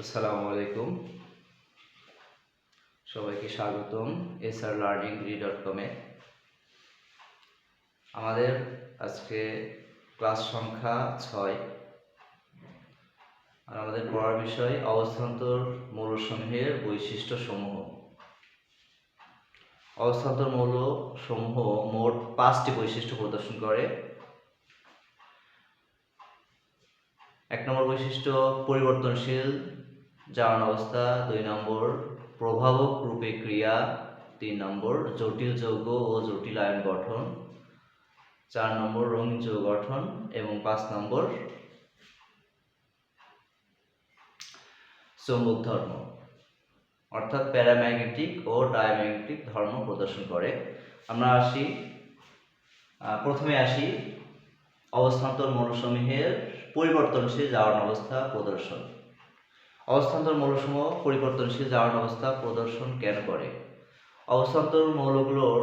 আসসালামু আলাইকুম। সবাইকে স্বাগতম S R learning D dot কমে আমাদের আজকে ক্লাস সংখ্যা ছয়। আর আমাদের পড়ার বিষয় অবস্থান্তর মৌলসমূহের বৈশিষ্ট্য সমূহ অবস্থান্তর মৌল সমূহ মোট পাঁচটি বৈশিষ্ট্য প্রদর্শন করে। এক নম্বর বৈশিষ্ট্য, পরিবর্তনশীল জারণ অবস্থা দুই নম্বর প্রভাবক রূপে ক্রিয়া, তিন নম্বর জটিল যৌগ ও জটিল আয়ন গঠন, চার নম্বর রঙিন যৌগ গঠন এবং পাঁচ নম্বর চৌম্বক ধর্ম। অর্থাৎ প্যারাম্যাগনেটিক ও ডায়াম্যাগনেটিক ধর্ম প্রদর্শন করে। আমরা আসি প্রথমে আসি অবস্থান্তর মৌলসমূহের পরিবর্তনশীল জারণ অবস্থা প্রদর্শন। অবস্থান্তর মৌলসমূহ পরিবর্তনশীল জারণ অবস্থা প্রদর্শন কেন করে? অবস্থান্তর মৌলগুলোর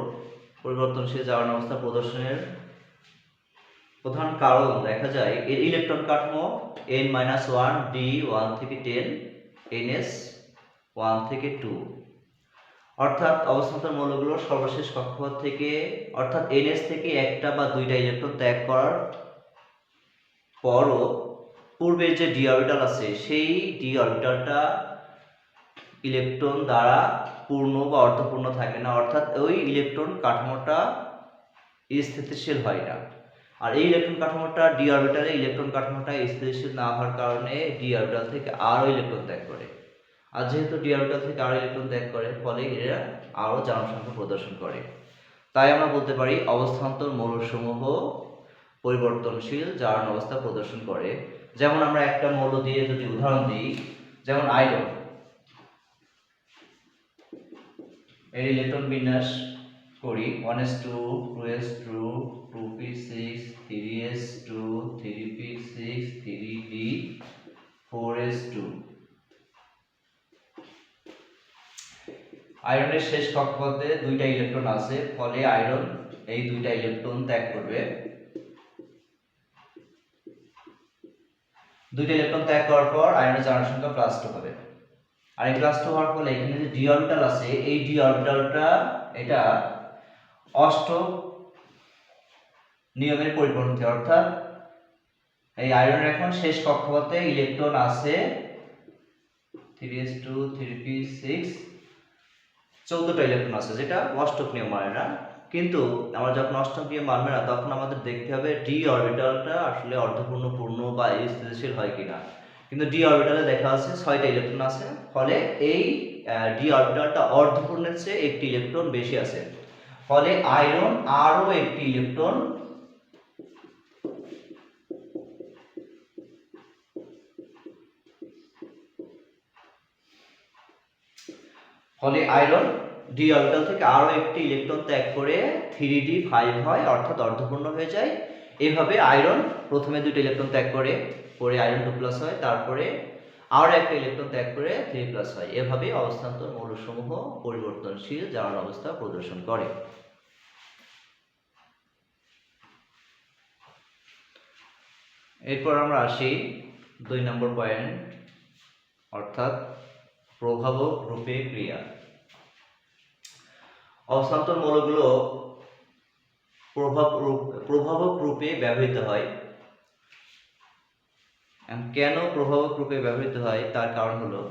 পরিবর্তনশীল জারণ অবস্থা প্রদর্শনের প্রধান কারণ দেখা যায়, এর ইলেকট্রন কাঠামো n minus one d one থেকে টেন এনএস ওয়ান থেকে টু অর্থাৎ অবস্থান্তর মৌলগুলোর সর্বশেষ কক্ষপথ থেকে, অর্থাৎ এনএস থেকে একটা বা দুইটা ইলেকট্রন ত্যাগ করার পরও পূর্বের যে ডি অরবিটাল আছে, সেই ডি অরবিটালটা ইলেকট্রন দ্বারা পূর্ণ বা অর্ধপূর্ণ থাকে না। অর্থাৎ ওই ইলেকট্রন কাঠামোটা স্থিতিশীল হয় না। আর এই ইলেকট্রন কাঠামোটা ডি অরবিটালে ইলেকট্রন কাঠামোটা স্থিতিশীল না হওয়ার কারণে ডি অরবিটাল থেকে আরও ইলেকট্রন ত্যাগ করে। আর যেহেতু ডি অরবিটাল থেকে আরও ইলেকট্রন ত্যাগ করে, ফলে এরা আরও জনসংখ্যা প্রদর্শন করে। তাই আমরা বলতে পারি, অবস্থান্তর মৌলসমূহ পরিবর্তনশীল জারণ অবস্থা প্রদর্শন করে। যেমন আমরা একটা মৌল দিয়ে যদি উদাহরণ দিই, যেমন আয়রন। এর ইলেকট্রন বিন্যাস করি। One s two two s two two p six three s two three p six three d four s two আয়রনের শেষ কক্ষপথে দুইটা ইলেকট্রন আছে, ফলে আয়রন এই দুইটা ইলেকট্রন ত্যাগ করবে। দুইটা ইলেকট্রন ত্যাগ করার পর আয়রনের জারণ সংখ্যা প্লাস টু হবে। আর এই প্লাস টু হওয়ার ফলে এখানে যে ডি অরবিটাল আছে, এই ডি অরবিটালটা এটা অষ্ট নিয়মের পরিপন্থী, অর্থাৎ এই আয়রনের এখন শেষ কক্ষপথে ইলেকট্রন আছে three s two three p six চৌদ্দটা electron আছে, যেটা অষ্টক নিয়ম মানে না। কিন্তু আমরা যখন অষ্টক নিয়ম মানবে না তখন আমাদের দেখতে হবে ডি অরবিটালটা আসলে অর্ধপূর্ণ, পূর্ণ বা স্থিতিশীল হয় কিনা। কিন্তু ডি অরবিটালে দেখা আছে ছয়টা ইলেকট্রন আছে, ফলে এই ডি অরবিটালটা অর্ধপূর্ণের চেয়ে একটি ইলেকট্রন বেশি আছে। ফলে আয়রন আরও একটি ইলেকট্রন ফলে আয়রন ডি অরবিটাল থেকে আরও একটি ইলেকট্রন ত্যাগ করে থ্রি ডি ফাইভ হয়, অর্থাৎ অর্ধপূর্ণ হয়ে যায়। এভাবে আয়রন প্রথমে দুটো ইলেকট্রন ত্যাগ করে, পরে আয়রন টু প্লাস হয়, তারপরে আরও একটা ইলেকট্রন ত্যাগ করে থ্রি প্লাস হয়। এভাবে অবস্থান্তর মৌলসমূহ পরিবর্তনশীল জারণ অবস্থা প্রদর্শন করে। এরপর আমরা আসি দুই নম্বর পয়েন্ট অর্থাৎ প্রভাবক রূপে ক্রিয়া। অবস্থান্তর মৌলগুলো প্রভাব প্রভাবক রূপে ব্যবহৃত হয়। কেন প্রভাবক রূপে ব্যবহৃত হয়? তার কারণ হলো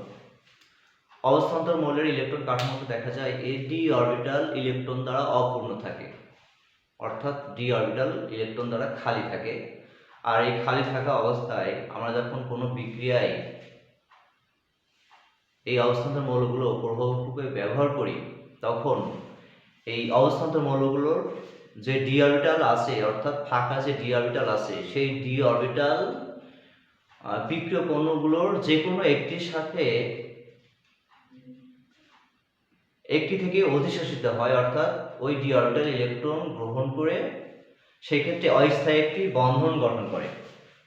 অবস্থান্তর মৌলের ইলেকট্রন কাঠামোতে দেখা যায় এই ডি অরবিটাল ইলেকট্রন দ্বারা অপূর্ণ থাকে। অর্থাৎ ডি অরবিটাল ইলেকট্রন দ্বারা খালি থাকে। আর এই খালি থাকা অবস্থায় আমরা যখন কোনো বিক্রিয়ায় এই অবস্থান্তর মৌলগুলো প্রভাবক রূপে ব্যবহার করি, তখন এই অবস্থান্তর মৌলগুলোর যে ডি অরবিটাল আছে, অর্থাৎ ফাঁকা যে ডি অরবিটাল আছে, সেই ডি অরবিটাল বিক্রিয়ক অণুগুলোর যে কোনো একটির সাথে একটি থেকে অধিশোষিত হয়, অর্থাৎ ওই ডি অরবিটাল ইলেকট্রন গ্রহণ করে সেক্ষেত্রে অস্থায়ী একটি বন্ধন গঠন করে।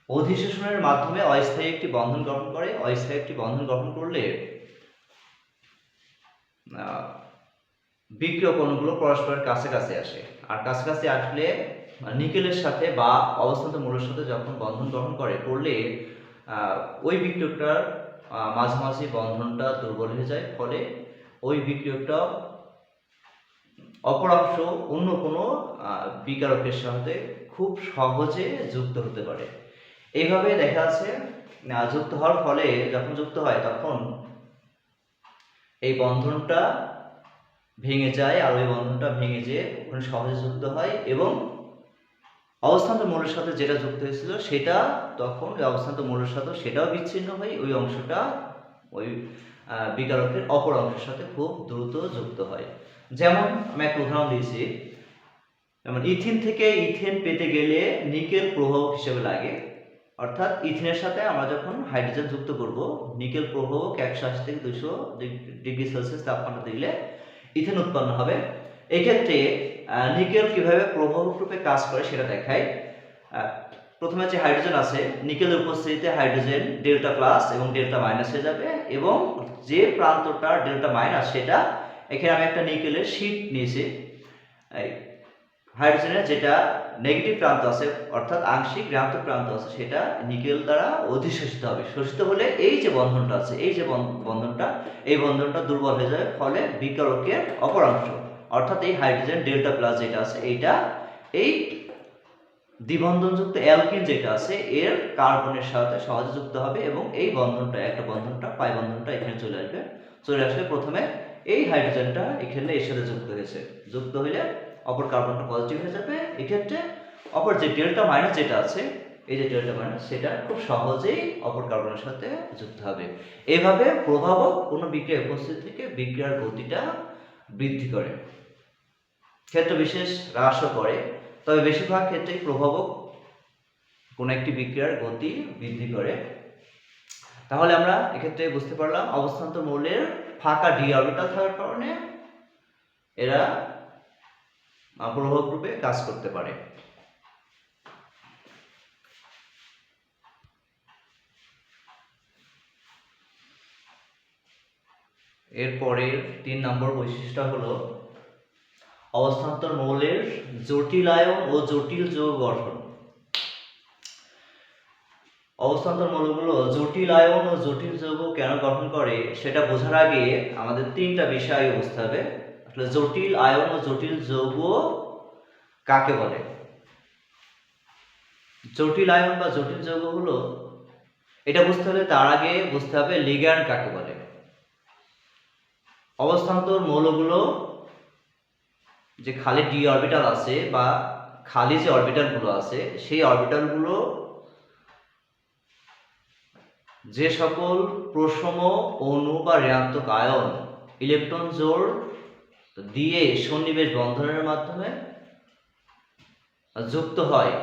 অধিশোষণের মাধ্যমে অস্থায়ী একটি বন্ধন গঠন করে, অস্থায়ী একটি বন্ধন গঠন করলে বিক্রিয়ক অণুগুলো পরস্পরের কাছে কাছে আসে। আর কাছে কাছে আসলে নিকেলের সাথে বা অবস্থান্ত মূলের সাথে যখন বন্ধন গ্রহণ করে, করলে ওই বিক্রিয়কটার মাঝামাঝি বন্ধনটা দুর্বল হয়ে যায়। ফলে ওই বিক্রিয়কটা অপর অংশ অন্য কোনো বিকারকের সাথে খুব সহজে যুক্ত হতে পারে। এইভাবে দেখা আছে যুক্ত হওয়ার ফলে যখন যুক্ত হয়, তখন এই বন্ধনটা ভেঙে যায়, আর ওই বন্ধনটা ভেঙে যেয়ে ওখানে সহজে যুক্ত হয় এবং অবস্থান্ত মূলের সাথে যেটা যুক্ত হয়েছিল সেটা তখন ওই অবস্থান্ত মূলের সাথে সেটাও বিচ্ছিন্ন হয়, ওই অংশটা ওই বিকারকের অপর অংশের সাথে খুব দ্রুত যুক্ত হয়। যেমন আমি একটা উদাহরণ দিয়েছি, যেমন ইথিন থেকে ইথেন পেতে গেলে নিকেল প্রভাবক হিসেবে লাগে, অর্থাৎ ইথিনের সাথে আমরা যখন হাইড্রোজেন যুক্ত করব, নিকেল প্রভাবক একশো আশি থেকে দুশো ডিগ্রি সেলসিয়াস তাপমাত্রা দিলে ইথেন উৎপন্ন হবে। এক্ষেত্রে ক্ষেত্রে নিকেল কীভাবে প্রভাবক রূপে কাজ করে সেটা দেখায় প্রথমে যে হাইড্রোজেন আছে, নিকেলের উপস্থিতিতে হাইড্রোজেন ডেল্টা প্লাস এবং ডেল্টা মাইনাস হয়ে যাবে এবং যে প্রান্তটা ডেল্টা মাইনাস সেটা এখানে আমি একটা নিকেলের শীট নিয়েছি। হাইড্রোজেনের যেটা নেগেটিভ প্রান্ত আছে, অর্থাৎ আংশিক ঋণাত্মক প্রান্ত আছে, সেটা নিকেল দ্বারা অধিশোষিত হবে। শোষিত হলে এই যে বন্ধনটা আছে, এই যে বন্ধ- বন্ধনটা, এই বন্ধনটা দুর্বল হয়ে যাবে, ফলে বিকারকের অপর অংশ, অর্থাৎ এই হাইড্রোজেন ডেল্টা প্লাস যেটা আছে, এইটা এই দ্বিবন্ধনযুক্ত অ্যালকিন যেটা আছে, এর কার্বনের সাথে সহজে যুক্ত হবে এবং এই বন্ধনটা, একটা বন্ধনটা, পাই বন্ধনটা এখানে চলে আসবে। চলে আসলে প্রথমে এই হাইড্রোজেনটা এখানে এর সাথে যুক্ত হয়েছে। যুক্ত হলে অপর কার্বনটা পজিটিভ হয়ে যাবে। এক্ষেত্রে অপর যে ডেল্টা মাইনাস যেটা আছে, এই যে ডেল্টা মাইনাস সেটা খুব সহজেই অপর কার্বনের সাথে যুক্ত হবে। এভাবে প্রভাবক কোনো বিক্রিয়ার উপস্থিতি থেকে বিক্রিয়ার গতিটা বৃদ্ধি করে। ক্ষেত্র বিশেষ হ্রাসও করে, তবে বেশিরভাগ ক্ষেত্রেই প্রভাবক কোনো একটি বিক্রিয়ার গতি বৃদ্ধি করে। তাহলে আমরা এক্ষেত্রে বুঝতে পারলাম অবস্থান্তর মৌলের ফাঁকা ডি অরবিটাল থাকার কারণে এরা আহ, রূপে কাজ করতে পারে। এরপরের তিন নম্বর বৈশিষ্ট্য হলো অবস্থান্তর মৌলের জটিল আয়ন ও জটিল যৌগ গঠন। অবস্থান্তর মৌলগুলো জটিল আয়ন ও জটিল যৌগ কেন গঠন করে সেটা বোঝার আগে আমাদের তিনটা বিষয় বুঝতে হবে। আসলে জটিল আয়ন ও জটিল যৌগ কাকে বলে? জটিল আয়ন বা জটিল যৌগ হলো, এটা বুঝতে হলে তার আগে বুঝতে হবে লিগ্যান্ড কাকে বলে। অবস্থান্তর মৌলগুলো, যে খালি ডি অরবিটাল আছে বা খালি যে অরবিটালগুলো আছে, সেই অরবিটালগুলো যে সকল প্রশম অণু বা ঋণাত্মক আয়ন ইলেকট্রন জোড় দিয়ে সন্নিবেশ বন্ধনের মাধ্যমে যুক্ত হয়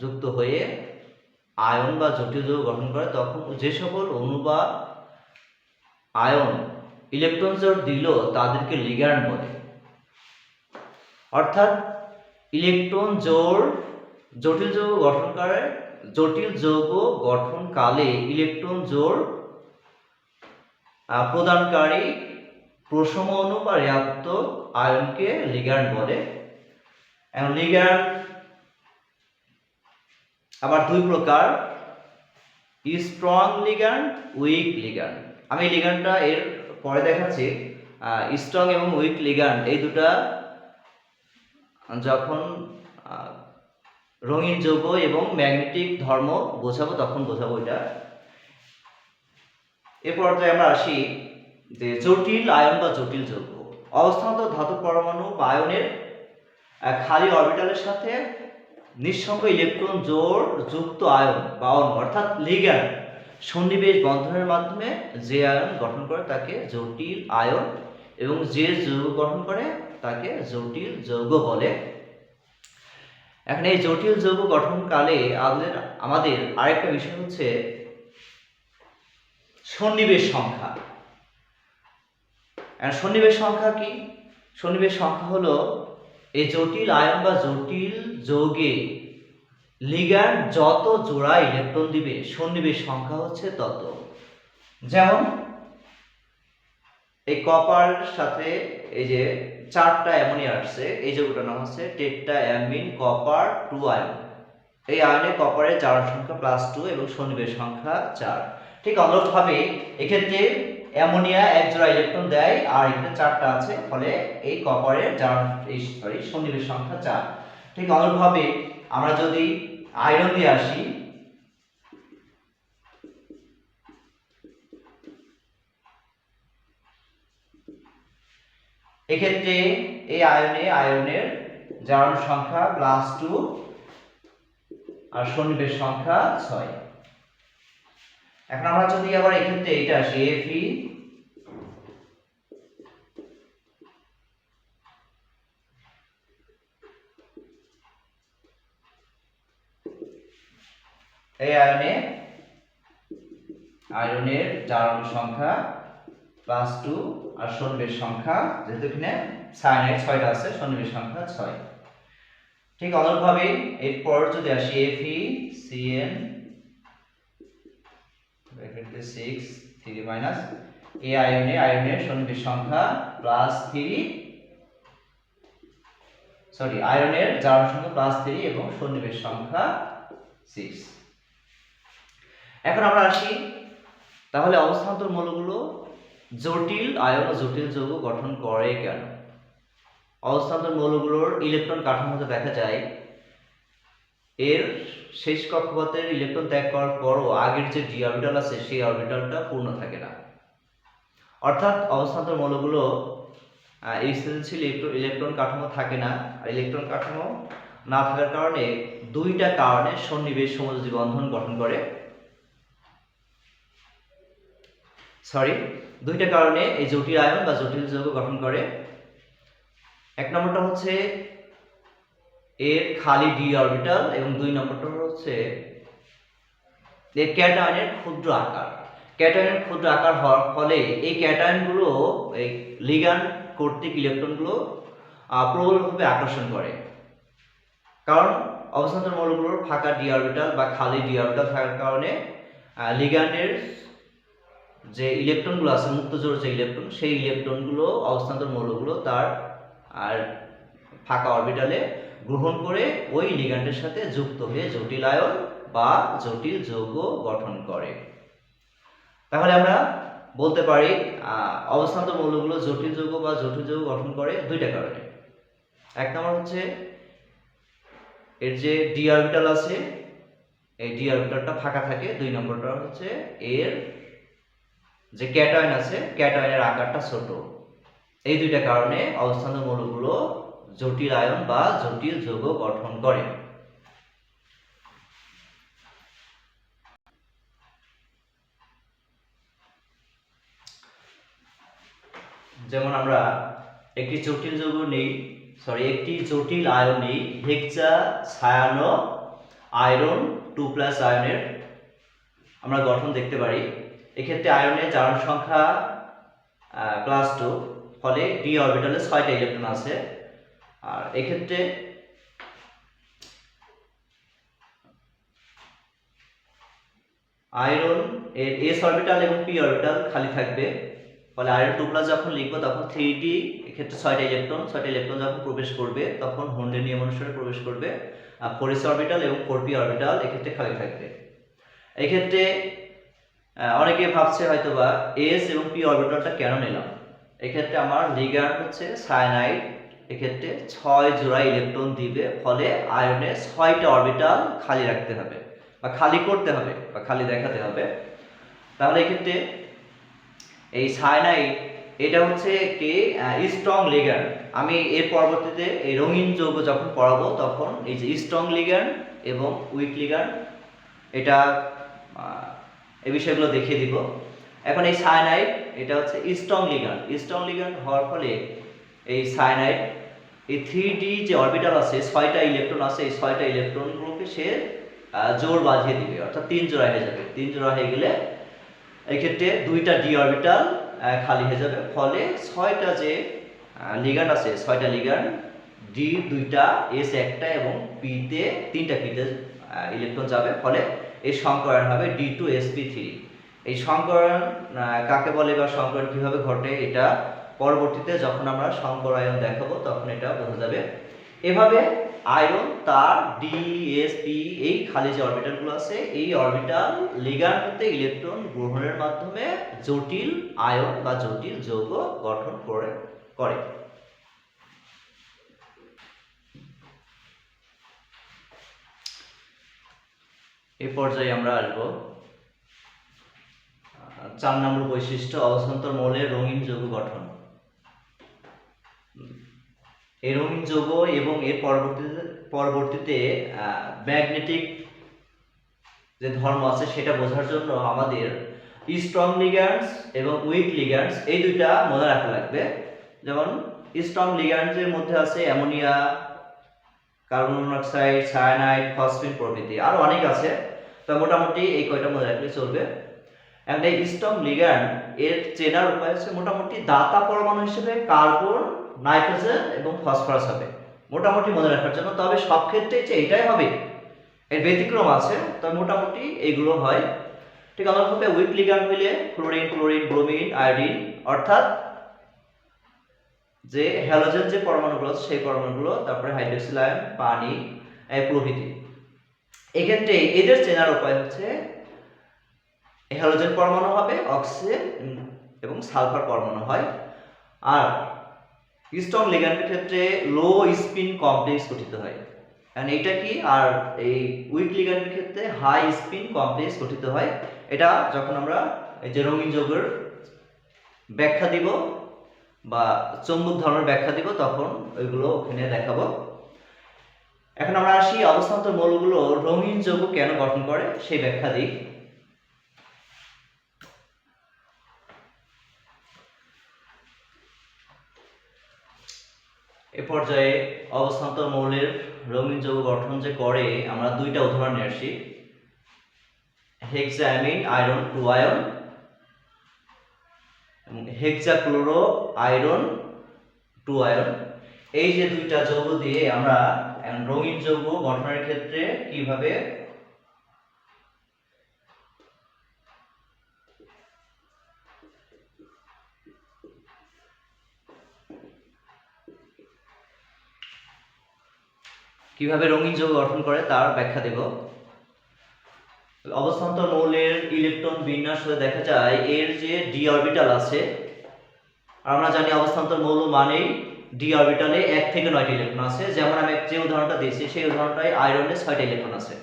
যুক্ত হয়ে আয়ন বা জটিল যৌগ গঠন করে তখন যে সকল অণু বা আয়ন ইলেকট্রন জোড় দিল তাদেরকে লিগ্যান্ড বলে। অর্থাৎ ইলেকট্রন জোড় জটিল যৌগ গঠন করে জটিল যৌগ গঠনকালে ইলেকট্রন আহ, প্রদানকারী প্রশম অণু বা ঋণাত্মক আয়নকে লিগ্যান্ড বলে। এখন লিগ্যান্ড আবার দুই প্রকার স্ট্রং লিগ্যান্ড উইক লিগ্যান্ড আমি লিগ্যান্ডটা এর পরে দেখাচ্ছি স্ট্রং এবং উইক লিগ্যান্ড এই দুটা যখন রঙিন যৌগ এবং ম্যাগনেটিক ধর্ম বোঝাবো, তখন বোঝাবো এটা। এ পর্যায়ে আমরা আসি যে জটিল আয়ন বা জটিল যৌগ অবস্থানত ধাতু পরমাণু বা আয়নের খালি অরবিটালের সাথে নিঃসঙ্গ ইলেকট্রন জোর যুক্ত আয়ন বা অণু, অর্থাৎ লিগ্যান্ড সন্নিবেশ বন্ধনের মাধ্যমে যে আয়ন গঠন করে তাকে জটিল আয়ন এবং যে যৌগ গঠন করে তাকে জটিল যৌগ বলে। এখন এই জটিল যৌগ গঠনকালে আমাদের আমাদের আরেকটা বিষয় হচ্ছে সন্নিবেশ সংখ্যা। সন্নিবেশ সংখ্যা কি? সন্নিবেশ সংখ্যা হলো এই জটিল আয়ন বা জটিল যৌগে লিগ্যান্ড যত জোড়া ইলেকট্রন দিবে, সন্নিবেশ সংখ্যা হচ্ছে তত। যেমন এই কপার সাথে এই যে চারটা অ্যামোনিয়া আসছে, এই যৌগটার নাম হচ্ছে tetra amine copper two ion এই আয়নে কপারের চার সংখ্যা প্লাস টু এবং সন্নিবেশ সংখ্যা চার। ঠিক অনুরূপভাবে এক্ষেত্রে অ্যামোনিয়া এক জোড়া ইলেকট্রন দেয়, আর এখানে চারটা আছে, ফলে এই কপারের যার এই সরি সন্নিবেশ সংখ্যা চার। ঠিক অনুরূপভাবে আমরা যদি আয়রন দিয়ে আসি, এক্ষেত্রে এই আয়নে আয়নের জারণ সংখ্যা প্লাস টু আর সন্নিবেশ সংখ্যা ছয়। এখন আমরা যদি আবার এক্ষেত্রে এটা আসি এফি এই আয়নে আয়রনের জারণ সংখ্যা প্লাস টু আর সন্নিবেশ সংখ্যা, যেহেতু এখানে সায়ানাইড ছয়টা আছে, সন্নিবেশ সংখ্যা ছয়। ঠিক অনুরূপভাবে এরপর যদি আসি এফি সিএন ব্র্যাকেটে সিক্স থ্রি মাইনাস এই আয়নে আয়নের সন্নিবেশ সংখ্যা প্লাস থ্রি সরি আয়নের জারণ সংখ্যা প্লাস থ্রি এবং সন্নিবেশ সংখ্যা সিক্স এখন আমরা আসি, তাহলে অবস্থান্তর মৌলগুলো জটিল আয়ন ও জটিল যৌগ গঠন করে কেন? অবস্থান্তর মৌলগুলোর ইলেকট্রন কাঠামোতে দেখা যায় এর শেষ কক্ষপথের ইলেকট্রন ত্যাগ করার পরও আগের যে ডি অরবিটাল আছে, সেই অরবিটালটা পূর্ণ থাকে না। অর্থাৎ অবস্থান্তর মৌলগুলো এই স্থিতিশীল ইলেকট্রন কাঠামো থাকে না। আর ইলেকট্রন কাঠামো না থাকার কারণে দুইটা কারণে সন্নিবেশ সমযোজী বন্ধন গঠন করে। সরি দুইটা কারণে এই জটিল আয়ন বা জটিল যৌগ গঠন করে। এক নম্বরটা হচ্ছে এর খালি ডি অরবিটাল এবং দুই নম্বরটা হচ্ছে এর ক্যাটায়নের ক্ষুদ্র আকার। ক্যাটায়নের ক্ষুদ্র আকার হওয়ার ফলে এই ক্যাটায়নগুলো, এই লিগান কর্তৃক ইলেকট্রনগুলো প্রবলভাবে আকর্ষণ করে। কারণ অবস্থান্তর মৌলগুলোর ফাঁকা ডি অরবিটাল বা খালি ডি অরবিটাল থাকার কারণে লিগান্ডের যে ইলেকট্রনগুলো আছে মুক্ত জোর যে ইলেকট্রন, সেই ইলেকট্রনগুলো অবস্থান্তর মৌলগুলো তার, আর ফাঁকা অরবিটালে গ্রহণ করে ওই লিগ্যান্ডের সাথে যুক্ত হয়ে জটিল আয়ন বা জটিল যৌগ গঠন করে। তাহলে আমরা বলতে পারি আহ, অবস্থান্তর মৌলগুলো জটিল যৌগ বা জটিল যৌগ গঠন করে দুইটা কারণে। এক নম্বর হচ্ছে এর যে ডি আছে এই ডি ফাঁকা থাকে। দুই নম্বরটা হচ্ছে এর যে ক্যাটায়ন আছে ক্যাটায়নের আকারটা ছোট। এই দুইটা কারণে অবস্থান্ত মৌলগুলো জটিল আয়ন বা জটিল যৌগ গঠন করে। যেমন আমরা একটি জটিল যৌগ নেই সরি একটি জটিল আয়ন নেই, হেক্সা ছায়ানো আয়রন টু প্লাস আয়নের আমরা গঠন দেখতে পারি। এক্ষেত্রে আয়নের জারণ সংখ্যা প্লাস টু ফলে ডি অরবিটালে ছয়টা ইলেকট্রন আছে। আর এক্ষেত্রে আয়রন এর এস অরবিটাল এবং পি অরবিটাল খালি থাকবে। ফলে আয়রন টু প্লাস যখন লিখব, তখন থ্রি ডি এক্ষেত্রে ছয়টা ইলেকট্রন ছয়টা ইলেকট্রন যখন প্রবেশ করবে, তখন হোন্ডের নিয়ম অনুসারে প্রবেশ করবে। আর ফোর এস অরবিটাল এবং ফোর পি অরবিটাল এক্ষেত্রে খালি থাকবে। এক্ষেত্রে অনেকে ভাবছে হয়তোবা এস এবং পি অরবিটালটা কেন নিলাম? এক্ষেত্রে আমার লিগার হচ্ছে সায়ানাইড এক্ষেত্রে ছয় জোড়া ইলেকট্রন দিবে, ফলে আয়নে ছয়টা অরবিটাল খালি রাখতে হবে বা খালি করতে হবে বা খালি দেখাতে হবে। তাহলে এক্ষেত্রে এই সায়ানাইড এটা হচ্ছে একটি স্ট্রং লিগার আমি এর পরবর্তীতে এই রঙিন যৌগ যখন পড়াবো, তখন এই যে স্ট্রং লিগার এবং উইক লিগার এটা এই বিষয়গুলো দেখিয়ে দিব। এখন এই সায়ানাইড এটা হচ্ছে স্ট্রং লিগান স্ট্রং লিগান হওয়ার ফলে এই সায়ানাইড এই থ্রি ডি যে অরবিটাল আছে, ছয়টা ইলেকট্রন আছে, এই ছয়টা ইলেকট্রনগুলোকে সে জোর বাঁধিয়ে দিবে, অর্থাৎ তিন জোড়া হয়ে যাবে। তিন জোড়া হয়ে গেলে এক্ষেত্রে দুইটা ডি অরবিটাল খালি হয়ে যাবে। ফলে ছয়টা যে লিগান আছে, ছয়টা লিগান ডি দুইটা এস একটা এবং পিতে তিনটা পিতে ইলেকট্রন যাবে। ফলে এই সংকরণ হবে d two s p three এই সংকরণ কাকে বলে বা সংকরণ কীভাবে ঘটে? এটা পরবর্তীতে যখন আমরা সংকরায়ন দেখাবো, তখন এটা বোঝা যাবে। এভাবে আয়রন, তার ডি এস পি এই খালি যে অরবিটালগুলো আছে, এই অরবিটাল লিগ্যান্ড হতে ইলেকট্রন গ্রহণের মাধ্যমে জটিল আয়ন বা জটিল যৌগ গঠন করে করে। এ পর্যায়ে আমরা আসব। চার নম্বর বৈশিষ্ট্য অবস্থান্তর মৌলের রঙিন যৌগ গঠন। এই রঙিন যৌগ এবং এর পরবর্তীতে পরবর্তীতে ম্যাগনেটিক যে ধর্ম আছে সেটা বোঝার জন্য আমাদের স্ট্রং লিগ্যান্ডস এবং উইক লিগ্যান্ডস এই দুইটা মনে রাখা লাগবে। যেমন স্ট্রং লিগ্যান্ডসের মধ্যে আছে ammonia, carbon monoxide cyanide phosphine প্রভৃতি। আরও অনেক আছে। তো মোটামুটি এই কয়টা মনে রাখলে চলবে? একটা স্ট্রং লিগ্যান্ড এর চেনার উপায় হচ্ছে মোটামুটি দাতা পরমাণু হিসেবে কার্বন, নাইট্রোজেন এবং ফসফরাস হবে। মোটামুটি মনে রাখার জন্য। তবে সব ক্ষেত্রে যে এটাই হবে, এর ব্যতিক্রম আছে, তবে মোটামুটি এইগুলো হয়। ঠিক আমাদের উইক লিগ্যান্ড হইলে ক্লোরিন ক্লোরিন ব্রোমিন আয়োডিন অর্থাৎ যে হ্যালোজেন যে পরমাণুগুলো সেই পরমাণুগুলো, তারপরে হাইড্রোক্সিল আয়ন পানি প্রভৃতি। এক্ষেত্রে এদের চেনার উপায় হচ্ছে হ্যালোজেন পরমাণু হবে, অক্সিজেন এবং সালফার পরমাণু হয়। আর স্ট্রং লিগ্যান্ডের ক্ষেত্রে লো স্পিন কমপ্লেক্স গঠিত হয়। কারণ এটা কি? আর এই উইক লিগ্যান্ডের ক্ষেত্রে হাই স্পিন কমপ্লেক্স গঠিত হয়। এটা যখন আমরা এই যে রঙিন যৌগের ব্যাখ্যা দিব বা চৌম্বক ধর্মের ব্যাখ্যা দিব, তখন ওইগুলো ওখানে দেখাবো। এখন আমরা আসি অবস্থান্তর মৌলগুলো রঙিন যৌগ কেন গঠন করে, সেই ব্যাখ্যা দিই। এ পর্যায়ে অবস্থান্তর মৌলের রঙিন যৌগ গঠন যে করে, আমরা দুইটা উদাহরণ নিয়ে আসি। হেক্সামিন আয়রন টু আয়ন এবং হেক্সাক্লোরো আয়রন টু আয়ন এই যে দুইটা যৌগ দিয়ে আমরা রঙিন যৌগ গঠনের ক্ষেত্রে কীভাবে কীভাবে রঙিন যৌগ গঠন করে তার ব্যাখ্যা দেব। অবস্থান্তর মৌলের ইলেকট্রন বিন্যাস হয়ে দেখা যায়, এর যে ডি অরবিটাল আছে আমরা জানি অবস্থান্তর মৌল মানেই ডি অরবিটালে এক থেকে নয়টি ইলেকট্রন আছে। যেমন আমি যে উদাহরণটা দিয়েছি, সেই উদাহরণটায় আয়রনে ছয়টা ইলেকট্রন আছে।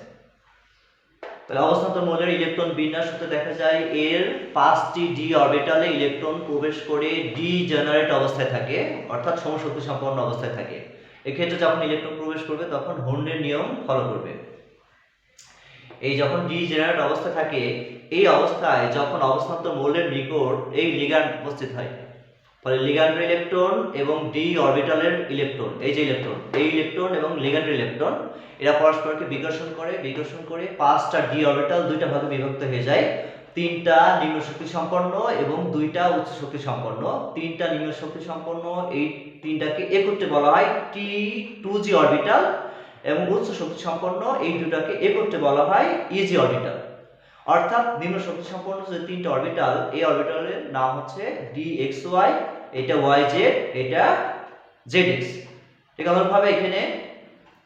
তাহলে অবস্থান্তর মৌলের ইলেকট্রন বিন্যাস হতে দেখা যায়, এর পাঁচটি ডি অরবিটালে ইলেকট্রন প্রবেশ করে ডি জেনারেট অবস্থায় থাকে, অর্থাৎ সমশক্তি সম্পন্ন অবস্থায় থাকে। এক্ষেত্রে যখন ইলেকট্রন প্রবেশ করবে, তখন হর্নের নিয়ম ফলো করবে। এই যখন ডি জেনারেট অবস্থা থাকে, এই অবস্থায় যখন অবস্থান্তর মৌলের নিকট এই লিগ্যান্ড উপস্থিত হয়, ফলে লিগ্যান্ডের ইলেকট্রন এবং ডি অরবিটালের ইলেকট্রন এই যে ইলেকট্রন এই ইলেকট্রন এবং লিগ্যান্ডের ইলেকট্রন এরা পরস্পরকে বিকর্ষণ করে বিকর্ষণ করে পাঁচটা ডি অরবিটাল দুইটা ভাগে বিভক্ত হয়ে যায়। তিনটা নিম্ন শক্তি সম্পন্ন এবং দুইটা উচ্চ শক্তি সম্পন্ন। তিনটা নিম্ন শক্তি সম্পন্ন, এই তিনটাকে একত্রে বলা হয় টি টু জি অরবিটাল এবং উচ্চ শক্তি সম্পন্ন, এই দুটাকে একত্রে বলা হয় ইজি অরবিটাল অর্থাৎ নিম্ন শক্তি সম্পন্ন যে তিনটা অরবিটাল এই অরবিটালের নাম হচ্ছে ডি এক্স ওয়াই এটা ওয়াই জেড এটা জেড এক্স ঠিক ভাবে এখানে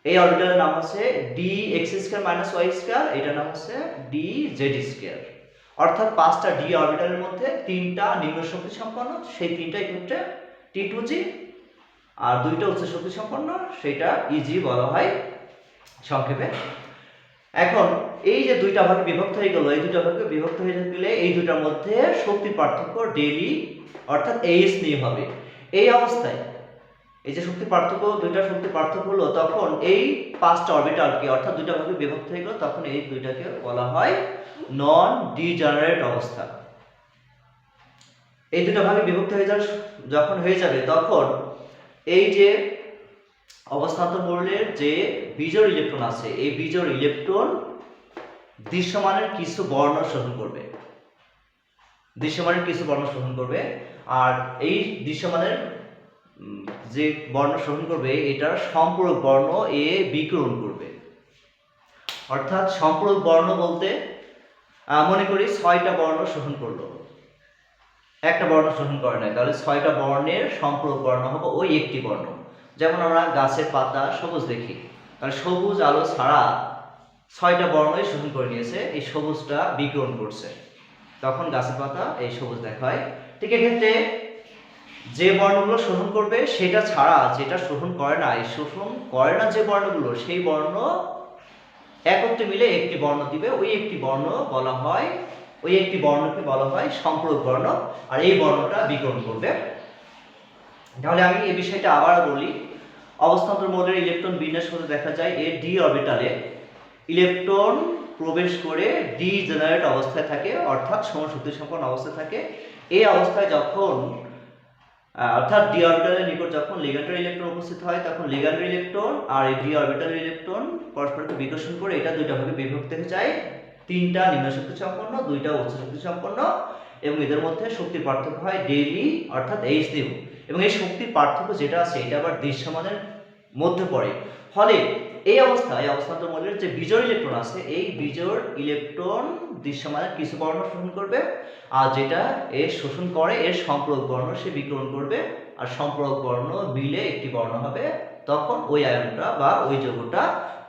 এই অরবিটালের নাম হচ্ছে d x square minus y square এটার নাম হচ্ছে ডি জেড স্কোয়ার অর্থাৎ পাঁচটা ডি অরবিটালের মধ্যে তিনটা নিম্ন শক্তি সম্পন্ন, সেই তিনটা একত্রে টি টু জি আর দুইটা উচ্চ শক্তি সম্পন্ন, সেটা ইজি বলা হয় সংক্ষেপে। এখন এই যে দুইটা ভাগে বিভক্ত হয়ে গেল, এই দুইটা ভাগে বিভক্ত হয়ে গেলে এই দুটার মধ্যে শক্তির পার্থক্য ডেলি অর্থাৎ এইচ নিয়ে হবে। এই অবস্থায় এই যে শক্তি পার্থক্য, দুইটা শক্তি পার্থক্য হলো তখন এই পাঁচটা অরবিটাল কি, অর্থাৎ দুইটা ভাগে বিভক্ত হয়ে গেল, তখন এই দুইটাকে বলা হয় নন ডিজেনারেট অবস্থা। এই দুটো ভাগে বিভক্ত হয়ে যাওয়ার যখন হয়ে যাবে, তখন এই যে অবস্থান্তর মৌলের যে বিজোড় ইলেকট্রন আছে, এই বিজোড় ইলেকট্রন দৃশ্যমানের কিছু বর্ণ শোষণ করবে। দৃশ্যমানের কিছু বর্ণ শোষণ করবে, আর এই দৃশ্যমানের যে বর্ণ শোষণ করবে, এটার সম্পূরক বর্ণ এ বিকিরণ করবে। অর্থাৎ সম্পূরক বর্ণ বলতে মনে করি ছয়টা বর্ণ শোষণ করল। একটা বর্ণ শোষণ করে নাই, তাহলে ছয়টা বর্ণের সম্পূরক বর্ণ হবে ওই একটি বর্ণ। যেমন আমরা গাছের পাতা সবুজ দেখি, তাহলে সবুজ আলো ছাড়া ছয়টা বর্ণই শোষণ করে নিয়েছে, এই সবুজটা বিকিরণ করছে। তখন গাছের পাতা এই সবুজ দেখায়। ঠিক এক্ষেত্রে যে বর্ণগুলো শোষণ করবে সেটা ছাড়া যেটা শোষণ করে না, এই শোষণ করে না যে বর্ণগুলো, সেই বর্ণ একত্রে মিলে একটি বর্ণ দিবে। ওই একটি বর্ণ বলা হয়, ওই একটি বর্ণকে বলা হয় সম্পূরক বর্ণ, আর এই বর্ণটা বিকরণ করবে। তাহলে আমি এই বিষয়টা আবার বলি। অবস্থান্তর মৌলের ইলেকট্রন বিন্যাস হতে দেখা যায় এ ডি অরবিটালে। ইলেকট্রন প্রবেশ করে ডি জেনারেট অবস্থায় থাকে, অর্থাৎ সমশক্তি সম্পন্ন অবস্থায় থাকে। এই অবস্থায় যখন অর্থাৎ ডি অরবিটালের নিকট যখন লিগ্যান্ডের ইলেকট্রন উপস্থিত হয়, তখন লিগ্যান্ডের ইলেকট্রন আর এই ডি অরবিটালের ইলেকট্রন পরস্পরকে বিকর্ষণ করে এটা দুইটা ভাগে বিভক্ত হয়ে যায়। তিনটা নিম্ন শক্তি সম্পন্ন, দুইটা উচ্চ শক্তি সম্পন্ন এবং এদের মধ্যে শক্তির পার্থক্য হয় ডেইলি অর্থাৎ এইচ এবং এই শক্তির পার্থক্য যেটা আছে, এটা আবার দৃশ্যমানের মধ্যে পড়ে। ফলে এই অবস্থায় অবস্থান্তর মৌলের যে বিজোড় ইলেকট্রন আছে। এই বিজোড় ইলেকট্রন দৃশ্যমানের কিছু বর্ণ শোষণ করবে, আর যেটা এ শোষণ করে, এর সম্পূরক বর্ণ সে বিকরণ করবে, আর সম্পূরক বর্ণ মিলে একটি বর্ণ হবে। তখন ওই আয়নটা বা ওই যৌগটা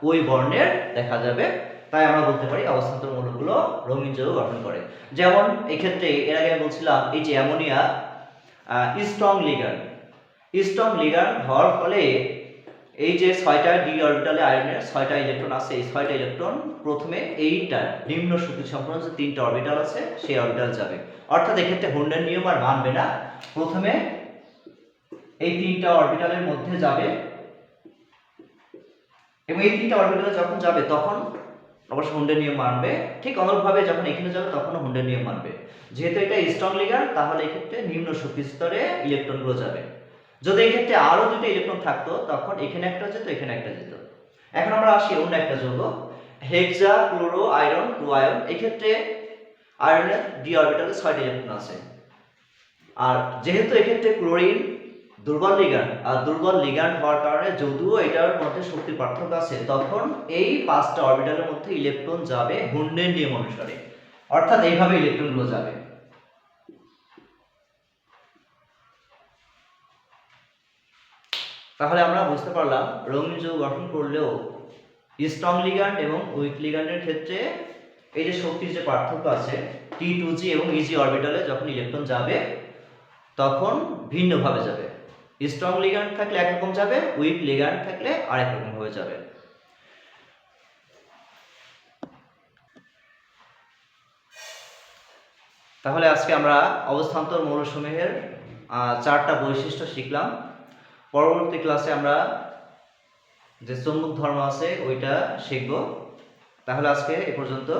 ওই বর্ণের দেখা যাবে। তাই আমরা বলতে পারি অবস্থান্তর মৌলগুলো রঙিন যৌগ গঠন করে। যেমন এক্ষেত্রে এর আগে আমি বলছিলাম, এই যে ammonia strong ligand strong ligand হওয়ার ফলে এই যে ছয়টা ডি অরবিটালে আয়নের ছয়টা ইলেকট্রন আছে, এই ছয়টা ইলেকট্রন প্রথমে এইটা নিম্ন শক্তি সম্পন্ন যে তিনটা অরবিটাল আছে, সেই অরবিটাল যাবে। অর্থাৎ এক্ষেত্রে হুন্ডের নিয়ম আর মানবে না। প্রথমে এই তিনটা অরবিটালের মধ্যে যাবে। এবং এই তিনটা অরবিটালে যখন যাবে, তখন অবশ্য হুন্ডের নিয়ম মানবে। ঠিক অনুরূপভাবে যখন এখানে যাবে, তখনও হুন্ডের নিয়ম মানবে। যেহেতু এটা স্ট্রং লিগার তাহলে এক্ষেত্রে নিম্ন শক্তি স্তরে ইলেকট্রনগুলো যাবে। যদি এক্ষেত্রে আরও দুটো ইলেকট্রন থাকতো, তখন এখানে একটা যেত, এখানে একটা যেত। এখন আমরা আসি অন্য একটা যৌগ hexa chloro iron two ion এক্ষেত্রে আয়রনের ডি অরবিটালে ছয়টা ইলেকট্রন আছে। আর যেহেতু এক্ষেত্রে ক্লোরিন দুর্বল লিগান আর দুর্বল লিগান হওয়ার কারণে যদিও এটার মধ্যে শক্তি পার্থক্য আছে, তখন এই পাঁচটা অরবিটালের মধ্যে ইলেকট্রন যাবে হুন্ডের নিয়ম অনুসারে। অর্থাৎ এইভাবে ইলেকট্রনগুলো যাবে। তাহলে আমরা বুঝতে পারলাম রঙিন যৌগ গঠন করলেও স্ট্রং লিগ্যান্ড এবং উইক লিগ্যান্ডের ক্ষেত্রে এই যে শক্তির যে পার্থক্য আছে টি টু জি এবং ইজি অরবিটালে যখন ইলেকট্রন যাবে, তখন ভিন্নভাবে যাবে। স্ট্রং লিগ্যান্ড থাকলে একরকম যাবে উইক লিগ্যান্ড থাকলে আরেক রকম হয়ে যাবে। তাহলে আজকে আমরা অবস্থান্তর মৌলসমূহের চারটা বৈশিষ্ট্য শিখলাম। পরবর্তী ক্লাসে আমরা যে চুম্বক ধর্ম আছে ওইটা শিখব। তাহলে আজকে এ পর্যন্ত।